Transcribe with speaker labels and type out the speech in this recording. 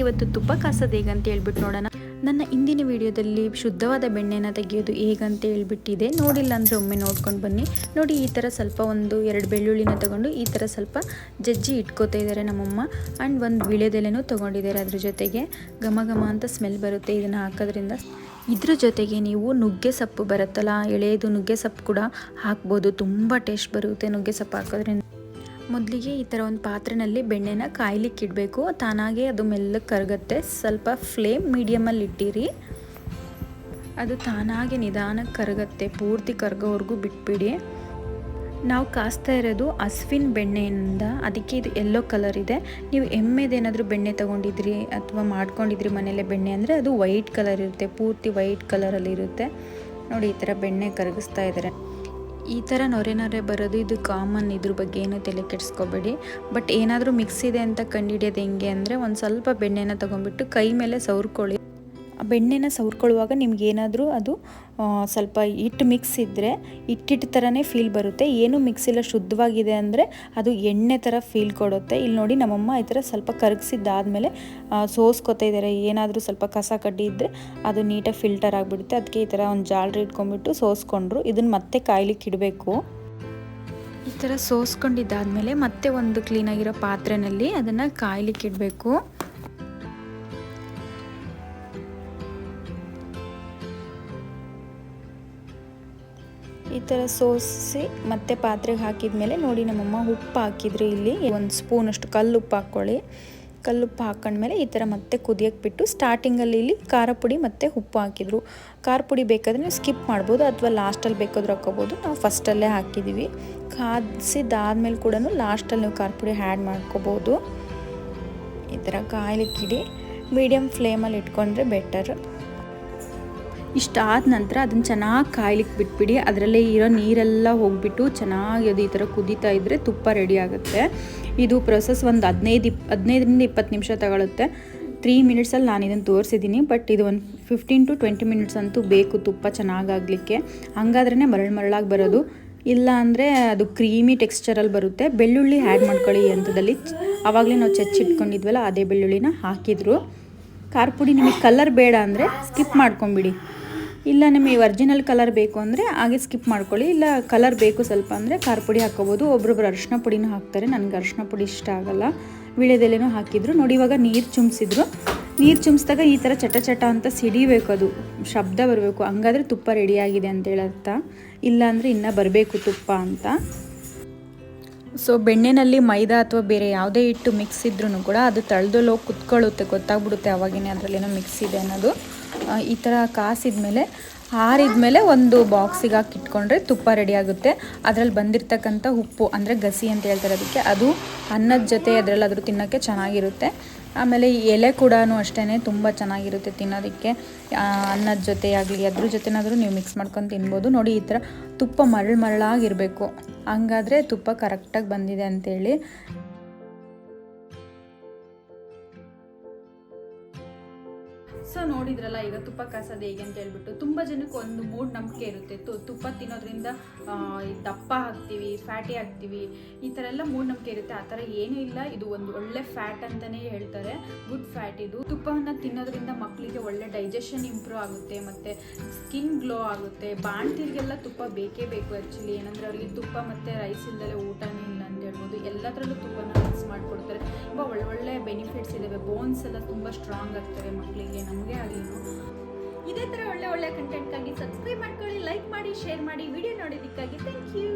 Speaker 1: ಇವತ್ತು ತುಪ್ಪ ಕಾಸೋದು ಹೇಗಂತ ಹೇಳ್ಬಿಟ್ಟು ನೋಡೋಣ. ನನ್ನ ಇಂದಿನ ವಿಡಿಯೋದಲ್ಲಿ ಶುದ್ಧವಾದ ಬೆಣ್ಣೆನ ತೆಗೆಯೋದು ಹೇಗಂತ ಹೇಳ್ಬಿಟ್ಟಿದೆ. ನೋಡಿಲ್ಲ ಅಂದರೆ ಒಮ್ಮೆ ನೋಡ್ಕೊಂಡು ಬನ್ನಿ. ನೋಡಿ, ಈ ಥರ ಸ್ವಲ್ಪ ಒಂದು ಎರಡು ಬೆಳ್ಳುಳ್ಳಿನ ತಗೊಂಡು ಈ ಥರ ಸ್ವಲ್ಪ ಜಜ್ಜಿ ಇಟ್ಕೋತಾ ಇದ್ದಾರೆ ನಮ್ಮಮ್ಮ. ಆ್ಯಂಡ್ ಒಂದು ವಿಳೆದೆಲೆನೂ ತೊಗೊಂಡಿದ್ದಾರೆ ಅದ್ರ ಜೊತೆಗೆ. ಘಮ ಘಮ ಅಂತ ಸ್ಮೆಲ್ ಬರುತ್ತೆ ಇದನ್ನು ಹಾಕೋದ್ರಿಂದ. ಇದ್ರ ಜೊತೆಗೆ ನೀವು ನುಗ್ಗೆ ಸೊಪ್ಪು ಬರುತ್ತಲ್ಲ ಎಳೆಯದು ನುಗ್ಗೆ ಸೊಪ್ಪು ಕೂಡ ಹಾಕ್ಬೋದು. ತುಂಬ ಟೇಸ್ಟ್ ಬರುತ್ತೆ ನುಗ್ಗೆ ಸೊಪ್ಪು ಹಾಕೋದ್ರಿಂದ. ಮೊದಲಿಗೆ ಈ ಥರ ಒಂದು ಪಾತ್ರೆಯಲ್ಲಿ ಬೆಣ್ಣೆನ ಕಾಯ್ಲಿಕ್ಕೆ ಇಡಬೇಕು ತಾನಾಗೆ ಅದು ಮೆಲ್ಲಗೆ ಕರಗುತ್ತೆ. ಸ್ವಲ್ಪ ಫ್ಲೇಮ್ ಮೀಡಿಯಮಲ್ಲಿ ಇಟ್ಟಿರಿ. ಅದು ತಾನಾಗೆ ನಿಧಾನಕ್ಕೆ ಕರಗತ್ತೆ. ಪೂರ್ತಿ ಕರಗೋವರೆಗೂ ಬಿಟ್ಬಿಡಿ. ನಾವು ಕಾಸ್ತಾ ಇರೋದು ಹಸ್ವಿನ ಬೆಣ್ಣೆಯಿಂದ. ಅದಕ್ಕೆ ಇದು ಎಲ್ಲೋ ಕಲರ್ ಇದೆ. ನೀವು ಎಮ್ಮೆದೇನಾದರೂ ಬೆಣ್ಣೆ ತೊಗೊಂಡಿದ್ರಿ ಅಥವಾ ಮಾಡ್ಕೊಂಡಿದ್ರಿ ಮನೇಲೆ ಬೆಣ್ಣೆ ಅಂದರೆ ಅದು ವೈಟ್ ಕಲರ್ ಇರುತ್ತೆ. ಪೂರ್ತಿ ವೈಟ್ ಕಲರಲ್ಲಿ ಇರುತ್ತೆ. ನೋಡಿ ಈ ಥರ ಬೆಣ್ಣೆ ಕರಗಿಸ್ತಾ ಇದ್ದಾರೆ. ಈ ಥರ ನೊರೆ ನೊರೆ ಬರೋದು ಇದು ಕಾಮನ್ ಇದ್ರ ಬಗ್ಗೆ ಏನು ತಲೆ ಕೆಡಿಸ್ಕೋಬೇಡಿ. ಬಟ್ ಏನಾದರೂ ಮಿಕ್ಸ್ ಇದೆ ಅಂತ ಕಂಡುಹಿಡಿಯೋದು ಹೆಂಗೆ ಅಂದರೆ ಒಂದು ಸ್ವಲ್ಪ ಬೆಣ್ಣೆನ ತೊಗೊಂಡ್ಬಿಟ್ಟು ಕೈ ಮೇಲೆ ಸವರ್ಕೊಳ್ಳಿ. ಬೆಣ್ಣೆನ ಸವ್ರ್ಕೊಳ್ಳುವಾಗ ನಿಮ್ಗೆ ಏನಾದರೂ ಅದು ಸ್ವಲ್ಪ ಹಿಟ್ಟು ಮಿಕ್ಸ್ ಇದ್ದರೆ ಹಿಟ್ಟಿಟ್ಟು ಥರನೇ ಫೀಲ್ ಬರುತ್ತೆ. ಏನು ಮಿಕ್ಸ್ ಇಲ್ಲ, ಶುದ್ಧವಾಗಿದೆ ಅಂದರೆ ಅದು ಎಣ್ಣೆ ಥರ ಫೀಲ್ ಕೊಡುತ್ತೆ. ಇಲ್ಲಿ ನೋಡಿ ನಮ್ಮಮ್ಮ ಈ ಥರ ಸ್ವಲ್ಪ ಕರಗಿಸಿದ್ದಾದಮೇಲೆ ಸೋಸ್ಕೊತಾ ಇದ್ದಾರೆ ಏನಾದರೂ ಸ್ವಲ್ಪ ಕಸ ಕಡ್ಡಿ ಇದ್ದರೆ ಅದು ನೀಟಾಗಿ ಫಿಲ್ಟರ್ ಆಗಿಬಿಡುತ್ತೆ. ಅದಕ್ಕೆ ಈ ಥರ ಒಂದು ಜಾಲರಿ ಇಟ್ಕೊಂಡ್ಬಿಟ್ಟು ಸೋಸ್ಕೊಂಡ್ರು. ಇದನ್ನು ಮತ್ತೆ ಕಾಯ್ಲಿಕ್ಕೆ ಇಡಬೇಕು. ಈ ಥರ ಸೋಸ್ಕೊಂಡಿದ್ದಾದಮೇಲೆ ಮತ್ತೆ ಒಂದು ಕ್ಲೀನಾಗಿರೋ ಪಾತ್ರೆಯಲ್ಲಿ ಅದನ್ನು ಕಾಯ್ಲಿಕ್ಕೆ ಇಡಬೇಕು. ಈ ಥರ ಸೋಸಿ ಮತ್ತೆ ಪಾತ್ರೆಗೆ ಹಾಕಿದ್ಮೇಲೆ ನೋಡಿ ನಮ್ಮಮ್ಮ ಉಪ್ಪು ಹಾಕಿದ್ರು ಇಲ್ಲಿ. ಒಂದು ಸ್ಪೂನಷ್ಟು ಕಲ್ಲು ಉಪ್ಪು ಹಾಕ್ಕೊಳ್ಳಿ. ಕಲ್ಲುಪ್ಪು ಹಾಕೊಂಡ್ಮೇಲೆ ಈ ಥರ ಮತ್ತೆ ಕುದಿಯಕ್ಕೆ ಬಿಟ್ಟು ಸ್ಟಾರ್ಟಿಂಗಲ್ಲಿ ಇಲ್ಲಿ ಖಾರ ಪುಡಿ ಮತ್ತು ಉಪ್ಪು ಹಾಕಿದ್ರು. ಖಾರ ಪುಡಿ ಬೇಕಾದರೆ ನೀವು ಸ್ಕಿಪ್ ಮಾಡ್ಬೋದು ಅಥವಾ ಲಾಸ್ಟಲ್ಲಿ ಬೇಕಾದ್ರೂ ಹಾಕ್ಕೋಬೋದು. ನಾವು ಫಸ್ಟಲ್ಲೇ ಹಾಕಿದ್ದೀವಿ ಕಾದಿಸಿದಾದ್ಮೇಲೆ ಕೂಡ ಲಾಸ್ಟಲ್ಲಿ ನೀವು ಖಾರ ಪುಡಿ ಆ್ಯಡ್ ಮಾಡ್ಕೋಬೋದು. ಈ ಥರ ಕಾಯ್ಲಿಕ್ಕಿಡಿ. ಮೀಡಿಯಮ್ ಫ್ಲೇಮಲ್ಲಿ ಇಟ್ಕೊಂಡ್ರೆ ಬೆಟರ್ ಇಷ್ಟಾದ ನಂತರ ಅದನ್ನು ಚೆನ್ನಾಗಿ ಕಾಯ್ಲಿಕ್ಕೆ ಬಿಟ್ಬಿಡಿ. ಅದರಲ್ಲೇ ಇರೋ ನೀರೆಲ್ಲ ಹೋಗಿಬಿಟ್ಟು ಚೆನ್ನಾಗಿ ಅದು ಈ ಥರ ಕುದೀತಾ ಇದ್ದರೆ ತುಪ್ಪ ರೆಡಿ ಆಗುತ್ತೆ. ಇದು ಪ್ರೊಸೆಸ್ ಒಂದು ಹದಿನೈದು ಇಪ್, ಹದಿನೈದರಿಂದ ಇಪ್ಪತ್ತು ನಿಮಿಷ ತಗೊಳುತ್ತೆ. ತ್ರೀ ಮಿನಿಟ್ಸಲ್ಲಿ ನಾನು ಇದನ್ನು ತೋರಿಸಿದ್ದೀನಿ ಬಟ್ ಇದು ಒಂದು ಫಿಫ್ಟೀನ್ ಟು ಟ್ವೆಂಟಿ ಮಿನಿಟ್ಸ್ ಅಂತೂ ಬೇಕು ತುಪ್ಪ ಚೆನ್ನಾಗಾಗಲಿಕ್ಕೆ. ಹಂಗಾದ್ರೇ ಮರಳು ಮರಳಾಗಿ ಬರೋದು. ಇಲ್ಲ ಅಂದರೆ ಅದು ಕ್ರೀಮಿ ಟೆಕ್ಸ್ಚರಲ್ಲಿ ಬರುತ್ತೆ. ಬೆಳ್ಳುಳ್ಳಿ ಆ್ಯಡ್ ಮಾಡ್ಕೊಳ್ಳಿ ಈ ಹಂತದಲ್ಲಿ. ಆವಾಗಲೇ ನಾವು ಚಚ್ಚಿಟ್ಕೊಂಡಿದ್ವಲ್ಲ, ಅದೇ ಬೆಳ್ಳುಳ್ಳಿನ ಹಾಕಿದ್ರು. ಖಾರ ಪುಡಿ ನಿಮಗೆ ಕಲರ್ ಬೇಡ ಅಂದರೆ ಸ್ಕಿಪ್ ಮಾಡ್ಕೊಂಬಿಡಿ. ಇಲ್ಲ ನಿಮಗೆ ಒರಿಜಿನಲ್ ಕಲರ್ ಬೇಕು ಅಂದರೆ ಹಾಗೆ ಸ್ಕಿಪ್ ಮಾಡ್ಕೊಳ್ಳಿ. ಇಲ್ಲ ಕಲರ್ ಬೇಕು ಸ್ವಲ್ಪ ಅಂದರೆ ಖಾರ ಪುಡಿ ಹಾಕ್ಕೋಬೋದು. ಒಬ್ರೊಬ್ರು ಅರಿಶಿನ ಪುಡಿನೂ ಹಾಕ್ತಾರೆ. ನನಗೆ ಅರಿಶಿನ ಪುಡಿ ಇಷ್ಟ ಆಗಲ್ಲ. ವಿಳೆದೆಲೆನೂ ಹಾಕಿದ್ರು. ನೋಡಿ ಇವಾಗ ನೀರು ಚುಮ್ಸಿದ್ರು. ನೀರು ಚುಮ್ಸಿದಾಗ ಈ ಥರ ಚಟ ಚಟ ಅಂತ ಸಿಡಿಬೇಕು ಅದು. ಶಬ್ದ ಬರಬೇಕು. ಹಂಗಾದ್ರೆ ತುಪ್ಪ ರೆಡಿಯಾಗಿದೆ ಅಂತೇಳಿ ಅರ್ಥ ಇಲ್ಲಾಂದರೆ ಇನ್ನೂ ಬರಬೇಕು ತುಪ್ಪ ಅಂತ. ಸೊ ಬೆಣ್ಣೆನಲ್ಲಿ ಮೈದಾ ಅಥವಾ ಬೇರೆ ಯಾವುದೇ ಹಿಟ್ಟು ಮಿಕ್ಸ್ ಇದ್ರೂ ಕೂಡ ಅದು ತಳ್ದಲ್ಲೋ ಕುತ್ಕೊಳ್ಳುತ್ತೆ, ಗೊತ್ತಾಗ್ಬಿಡುತ್ತೆ ಅವಾಗೇನೆ ಅದರಲ್ಲೇನೋ ಮಿಕ್ಸ್ ಇದೆ ಅನ್ನೋದು. ಈ ಥರ ಕಾಸಿದ್ಮೇಲೆ ಮೇಲೆ ಒಂದು ಬಾಕ್ಸಿಗೆ ಹಾಕಿ ಇಟ್ಕೊಂಡ್ರೆ ತುಪ್ಪ ರೆಡಿ ಆಗುತ್ತೆ. ಅದರಲ್ಲಿ ಬಂದಿರತಕ್ಕಂಥ ಉಪ್ಪು, ಅಂದರೆ ಗಸಿ ಅಂತ ಹೇಳ್ತಾರೆ ಅದಕ್ಕೆ, ಅದು ಅನ್ನದ ಜೊತೆ ಅದರಲ್ಲಾದರೂ ತಿನ್ನೋಕ್ಕೆ ಚೆನ್ನಾಗಿರುತ್ತೆ. ಆಮೇಲೆ ಈ ಎಲೆ ಕೂಡ ಅಷ್ಟೇ ತುಂಬ ಚೆನ್ನಾಗಿರುತ್ತೆ ತಿನ್ನೋದಕ್ಕೆ. ಅನ್ನದ ಜೊತೆ ಆಗಲಿ, ಅದ್ರ ಜೊತೆನಾದರೂ ನೀವು ಮಿಕ್ಸ್ ಮಾಡ್ಕೊಂಡು ತಿನ್ಬೋದು. ನೋಡಿ, ಈ ಥರ ತುಪ್ಪ ಮರಳು ಮರಳಾಗಿರಬೇಕು. ಹಂಗಾದರೆ ತುಪ್ಪ ಕರೆಕ್ಟಾಗಿ ಬಂದಿದೆ ಅಂತೇಳಿ. ಸೊ ನೋಡಿದ್ರಲ್ಲ, ಈಗ ತುಪ್ಪ ಕಾಸೋದು ಹೇಗೆ ಅಂತ ಹೇಳ್ಬಿಟ್ಟು ತುಂಬ ಜನಕ್ಕೆ ಒಂದು ಮೂಢ ನಂಬಿಕೆ ಇರುತ್ತೆ. ತು- ತುಪ್ಪ ತಿನ್ನೋದ್ರಿಂದ ದಪ್ಪ ಆಗ್ತೀವಿ, ಫ್ಯಾಟಿ ಆಗ್ತೀವಿ, ಈ ಥರ ಎಲ್ಲ ಮೂಢನಂಬಿಕೆ ಇರುತ್ತೆ. ಆ ಥರ ಏನೂ ಇಲ್ಲ. ಇದು ಒಂದು ಒಳ್ಳೆ ಫ್ಯಾಟ್ ಅಂತಲೇ ಹೇಳ್ತಾರೆ. ಗುಡ್ ಫ್ಯಾಟ್ ಇದು. ತುಪ್ಪವನ್ನು ತಿನ್ನೋದ್ರಿಂದ ಮಕ್ಕಳಿಗೆ ಒಳ್ಳೆ ಡೈಜೆಷನ್ ಇಂಪ್ರೂವ್ ಆಗುತ್ತೆ. ಮತ್ತು ಸ್ಕಿನ್ ಗ್ಲೋ ಆಗುತ್ತೆ. ಬಾಣ್ತಿರಿಗೆಲ್ಲ ತುಪ್ಪ ಬೇಕೇ ಬೇಕು ಆ್ಯಕ್ಚುಲಿ. ಏನಂದರೆ ಅವರಿಗೆ ತುಪ್ಪ ಮತ್ತು ರೈಸ್ ಇಲ್ಲದೆ ಊಟನೇ ಇಲ್ಲ ಅಂತ ಹೇಳ್ಬೋದು. ಎಲ್ಲದರಲ್ಲೂ ತುಪ್ಪನ ಮಿಕ್ಸ್ ಮಾಡಿಕೊಡ್ತಾರೆ. ತುಂಬ ಒಳ್ಳೊಳ್ಳೆ ಬೆನಿಫಿಟ್ಸ್ ಇದ್ದಾವೆ ಬೋನ್ಸ್ ಎಲ್ಲ ತುಂಬ ಸ್ಟ್ರಾಂಗ್ ಆಗ್ತವೆ ಮಕ್ಕಳಿಗೆ ನಮಗೆ ಆಗಿದ್ದು
Speaker 2: ಇದೇ ಥರ ಒಳ್ಳೆ ಒಳ್ಳೆ ಕಂಟೆಂಟ್ಗಾಗಿ ಸಬ್ಸ್ಕ್ರೈಬ್ ಮಾಡ್ಕೊಳ್ಳಿ ಲೈಕ್ ಮಾಡಿ ಶೇರ್ ಮಾಡಿ ವಿಡಿಯೋ ನೋಡೋದಕ್ಕಾಗಿ ಥ್ಯಾಂಕ್ ಯು